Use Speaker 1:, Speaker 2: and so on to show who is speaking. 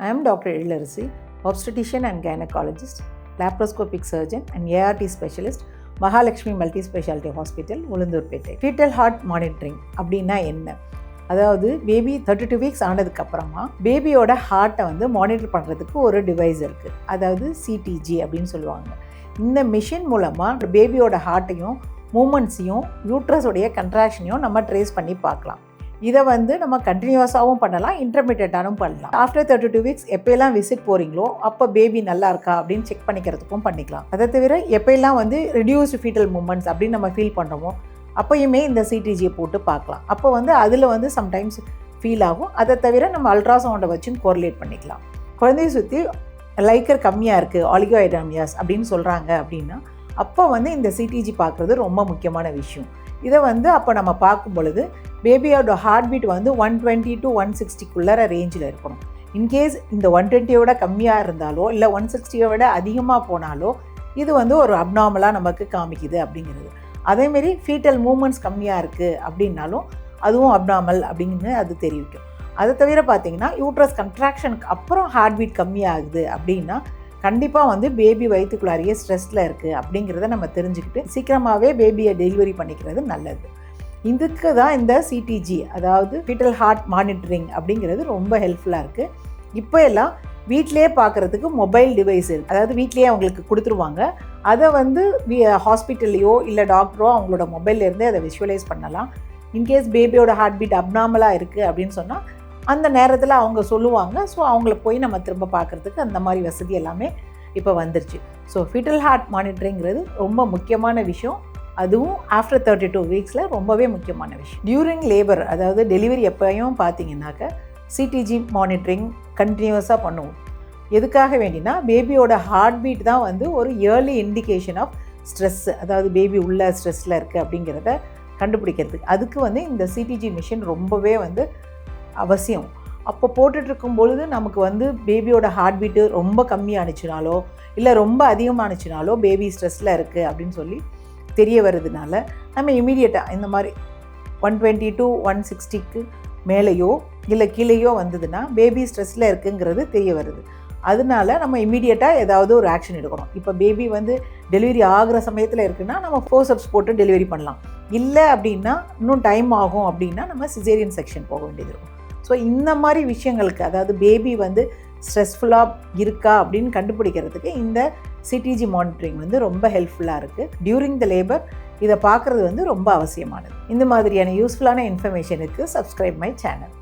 Speaker 1: I am Dr. Elarisi, obstetrician and gynecologist, laparoscopic surgeon, and ART specialist, Mahalakshmi multi speciality hospital Ulundurpet foetal heart monitoring அப்படின்னா என்ன? அதாவது baby thirty two weeks ஆனதுக்கப்புறமா பேபியோட ஹார்ட்டை வந்து monitor பண்ணுறதுக்கு ஒரு டிவைஸ் இருக்குது அதாவது சிடிஜி அப்படின்னு சொல்லுவாங்க. இந்த மிஷின் மூலமாக பேபியோட ஹார்ட்டையும் மூமெண்ட்ஸையும் யூட்ரஸோடைய கன்ட்ராக்ஷனையும் நம்ம ட்ரேஸ் பண்ணி பார்க்கலாம். இதை வந்து நம்ம கண்டினியூஸாகவும் பண்ணலாம் இன்டர்மீடியட்டானும் பண்ணலாம். ஆஃப்டர் தேர்ட்டி டூ வீக்ஸ் எப்போயெல்லாம் விசிட் போகிறீங்களோ அப்போ பேபி நல்லா இருக்கா அப்படின்னு செக் பண்ணிக்கிறதுக்கும் பண்ணிக்கலாம். அதை தவிர எப்போயெல்லாம் வந்து ரிடியூஸ்டு ஃபீட்டல் மூமெண்ட்ஸ் அப்படின்னு நம்ம ஃபீல் பண்ணுறோமோ அப்போயுமே இந்த சிடிஜியை போட்டு பார்க்கலாம். அப்போ வந்து அதில் வந்து சம்டைம்ஸ் ஃபீல் ஆகும். அதை தவிர நம்ம அல்ட்ராசவுண்டை வச்சும் கோரிலேட் பண்ணிக்கலாம். குழந்தைய சுற்றி லைக்கர் கம்மியாக இருக்குது ஆலிகோஐடாமியாஸ் அப்படின்னு சொல்கிறாங்க அப்படின்னா அப்போ வந்து இந்த சிடிஜி பார்க்குறது ரொம்ப முக்கியமான விஷயம். இதை வந்து அப்போ நம்ம பார்க்கும் பொழுது பேபியோட ஹார்ட் பீட் வந்து ஒன் டுவெண்ட்டி டு ஒன் சிக்ஸ்டிக்குள்ளார ரேஞ்சில் இருக்கணும். இன்கேஸ் இந்த ஒன் டுவெண்ட்டியோட கம்மியாக இருந்தாலோ இல்லை ஒன் சிக்ஸ்டியை விட அதிகமாக போனாலோ இது வந்து ஒரு அப்நார்மலாக நமக்கு காமிக்குது அப்படிங்கிறது. அதேமாரி ஃபீட்டல் மூமெண்ட்ஸ் கம்மியாக இருக்குது அப்படின்னாலும் அதுவும் அப்நார்மல் அப்படின்னு அது தெரிவிக்கும். அதை தவிர பார்த்தீங்கன்னா யூட்ரஸ் கன்ட்ராக்ஷனுக்கு அப்புறம் ஹார்ட் பீட் கம்மியாகுது அப்படின்னா கண்டிப்பாக வந்து பேபி வயிற்றுக்குள்ளாரியே ஸ்ட்ரெஸ்ஸில் இருக்குது அப்படிங்கிறத நம்ம தெரிஞ்சுக்கிட்டு சீக்கிரமாகவே பேபியை டெலிவரி பண்ணிக்கிறது நல்லது. இதுக்கு தான் இந்த சிடிஜி அதாவது ஃபீட்டல் ஹார்ட் மானிட்டரிங் அப்படிங்கிறது ரொம்ப ஹெல்ப்ஃபுல்லாக இருக்குது இப்போ எல்லாம் வீட்டிலேயே பார்க்குறதுக்கு மொபைல் டிவைஸ் இருக்குது அதாவது வீட்லேயே அவங்களுக்கு கொடுத்துருவாங்க. அதை வந்து ஹாஸ்பிட்டல்லையோ இல்லை டாக்டரோ அவங்களோட மொபைல்லேருந்தே அதை விஷுவலைஸ் பண்ணலாம். இன்கேஸ் பேபியோட ஹார்ட் பீட் அப்னாமலாக இருக்குது அப்படின்னு சொன்னால் அந்த நேரத்தில் அவங்க சொல்லுவாங்க. ஸோ அவங்கள போய் நம்ம திரும்ப பார்க்குறதுக்கு அந்த மாதிரி வசதி எல்லாமே இப்போ வந்துருச்சு. ஸோ ஃபிட்டல் ஹார்ட் மானிட்டரிங்கிறது ரொம்ப முக்கியமான விஷயம். அதுவும் ஆஃப்டர் தேர்ட்டி டூ வீக்ஸில் ரொம்பவே முக்கியமான விஷயம். டியூரிங் லேபர் அதாவது டெலிவரி எப்போயும் பார்த்தீங்கன்னாக்க சிடிஜி மானிட்டரிங் கண்டினியூஸாக பண்ணுவோம். எதுக்காக வேண்டினா பேபியோட ஹார்ட் பீட் தான் வந்து ஒரு இயர்லி இண்டிகேஷன் ஆஃப் ஸ்ட்ரெஸ் அதாவது பேபி உள்ள ஸ்ட்ரெஸ்ஸில் இருக்குது அப்படிங்கிறத கண்டுபிடிக்கிறதுக்கு. அதுக்கு வந்து இந்த சிடிஜி மிஷின் ரொம்பவே வந்து அவசியம். அப்போ போட்டுட்ருக்கும் பொழுது நமக்கு வந்து பேபியோட ஹார்ட் பீட்டு ரொம்ப கம்மியானுச்சுனாலோ இல்லை ரொம்ப அதிகமானுச்சுனாலோ பேபி ஸ்ட்ரெஸ்ஸில் இருக்குது அப்படின்னு சொல்லி தெரிய வருதுனால நம்ம இமீடியட்டாக இந்த மாதிரி ஒன் டுவெண்ட்டி டூ ஒன் சிக்ஸ்டிக்கு மேலேயோ இல்லை கீழேயோ வந்ததுன்னா பேபி ஸ்ட்ரெஸ்ஸில் இருக்குங்கிறது தெரிய வருது. அதனால நம்ம இமீடியட்டாக ஏதாவது ஒரு ஆக்ஷன் எடுக்கணும். இப்போ பேபி வந்து டெலிவரி ஆகிற சமயத்தில் இருக்குன்னா நம்ம ஃபோர்சப்ஸ் போட்டு டெலிவரி பண்ணலாம். இல்லை அப்படின்னா இன்னும் டைம் ஆகும் அப்படின்னா நம்ம சிசேரியன் செக்ஷன் போக வேண்டியது இருக்கும். ஸோ இந்த மாதிரி விஷயங்களுக்கு அதாவது பேபி வந்து ஸ்ட்ரெஸ்ஃபுல்லாக இருக்கா அப்படின்னு கண்டுபிடிக்கிறதுக்கு இந்த சிடிஜி மானிட்டரிங் வந்து ரொம்ப ஹெல்ப்ஃபுல்லாக இருக்குது டியூரிங் த லேபர் இதை பார்க்குறது வந்து ரொம்ப அவசியமானது. இந்த மாதிரியான யூஸ்ஃபுல்லான இன்ஃபர்மேஷனுக்கு சப்ஸ்கிரைப் மை சேனல்